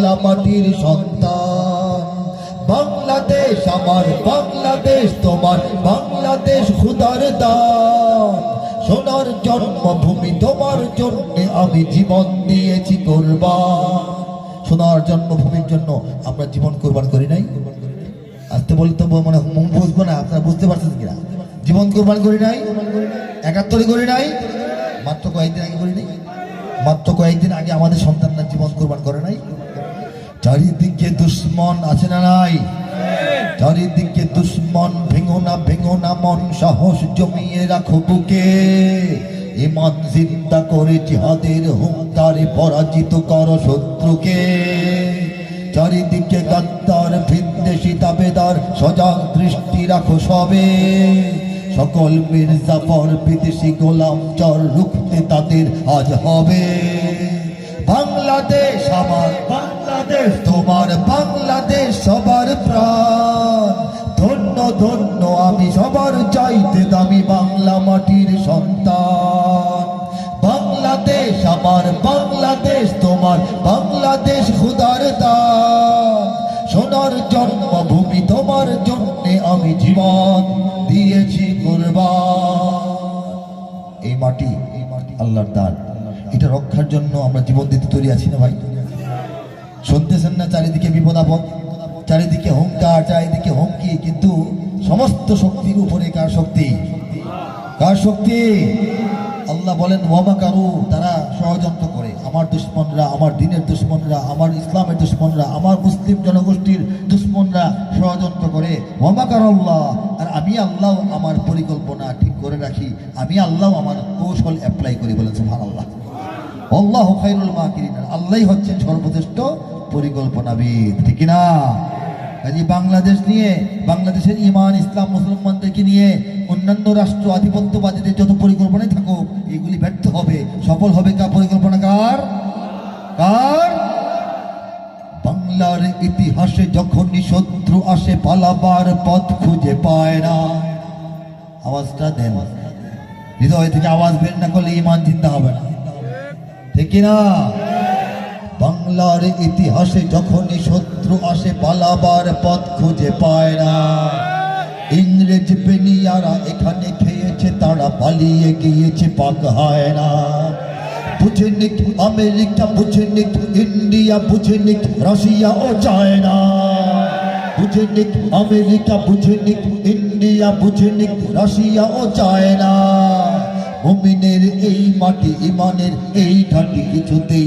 বাংলা মাটির সন্তান। বাংলাদেশ আমার, বাংলাদেশ তোমার, বাংলাদেশ খুদার দান। সোনার জন্মভূমি তোমার জন্য আমি জীবন দিয়েছি কোরবান। সোনার জন্মভূমির জন্য আমরা জীবন কোরবান করি নাই। আসতে বলতে তো মানে বুঝব না, আপনারা বুঝতে পারছেন কিনা? জীবন কোরবান করি নাই, একাত্তরে করি নাই, মাত্র কয়েকদিন আগে করি নাই। মাত্র কয়েকদিন আগে আমাদের সন্তানরা জীবন কোরবান করে নাই। চারিদিকে দুশ্মন আছে না নাই? চারিদিকে দুশ্মন, ভেঙো না ভেঙো না, মন সাহস জমিয়ে রাখো বুকে। ইমান জিন্দা করে জিহাদের হুঙ্কারে পরাজিত কর শত্রুকে। চারিদিকে গাদ্দার, ভিনদেশি দাবেদার সজাগ দৃষ্টি রাখো সবে। সকল মির্জাফর বিদেশি গোলাম চর রুখতে তাদের আজ হবে। বাংলাদেশ আমার তোমার বাংলাদেশ, সবার প্রাণ। ধন্য ধন্য, আমি সবার চাইতে দামি বাংলা মাটির সন্তান। বাংলাদেশ আমার, বাংলাদেশ তোমার, বাংলাদেশ খুদার দান। সোনার জন্মভূমি তোমার জন্যে আমি জীবন দিয়েছি কোরবান। এই মাটি এই মাটি আল্লাহর দান। এটা রক্ষার জন্য আমরা জীবন দিতে তৈরি আছি না ভাই? শুনতেছেন না চারিদিকে বিপদ আপদ? চারিদিকে হুঙ্কার, চারিদিকে হুমকি, কিন্তু সমস্ত শক্তির উপরে কার শক্তি? কার শক্তি? আল্লাহ বলেন, ওয়ামা কারু? তারা ষড়যন্ত্র করে। আমার দুশ্মনরা, আমার দিনের দুশ্মনরা, আমার ইসলামের দুশ্মনরা, আমার মুসলিম জনগোষ্ঠীর দুশ্মনরা ষড়যন্ত্র করে। ওয়ামা আল্লাহ? আর আমি আল্লাহ, আমার পরিকল্পনা ঠিক করে রাখি। আমি আল্লাহ, আমার কৌশল অ্যাপ্লাই করি বলেছেন আল্লাহ আল্লাহ খাইরুল মাকিরিন। আল্লাহই হচ্ছেন সর্বশ্রেষ্ঠ পরিকল্পনাবিদ, ঠিক না কাজে বাংলাদেশ নিয়ে, বাংলাদেশের ইমান ইসলাম, মুসলমানদেরকে নিয়ে অন্যান্য রাষ্ট্র আধিপত্যবাদীদের যত পরিকল্পনাই থাকুক, এগুলি ব্যর্থ হবে। সফল হবে কার পরিকল্পনা? কার? কার? বাংলার ইতিহাসে যখনই শত্রু আসে, পালাবার পথ খুঁজে পায় না। আওয়াজটা দেন। হৃদয় থেকে আওয়াজ বের না করলে ইমান চিন্তা হবে না। ঠিক না। বাংলার ইতিহাসে যখনই শত্রু আসে, পালাবার পথ খুঁজে পায় না। ইংরেজ বেনিয়ারা এখানে খেয়েছে, তারা পালিয়ে গিয়েছে, পাক হয় না। বুঝে নিক আমেরিকা, বুঝে নিক ইন্ডিয়া, বুঝে নিক রাশিয়া ও চায়না। বুঝে নিক আমেরিকা, বুঝে নিক ইন্ডিয়া, বুঝে নিক রাশিয়া ও চায়না। মুমিনের এই মাটি ইমানের এই ঠাটি কিছুতেই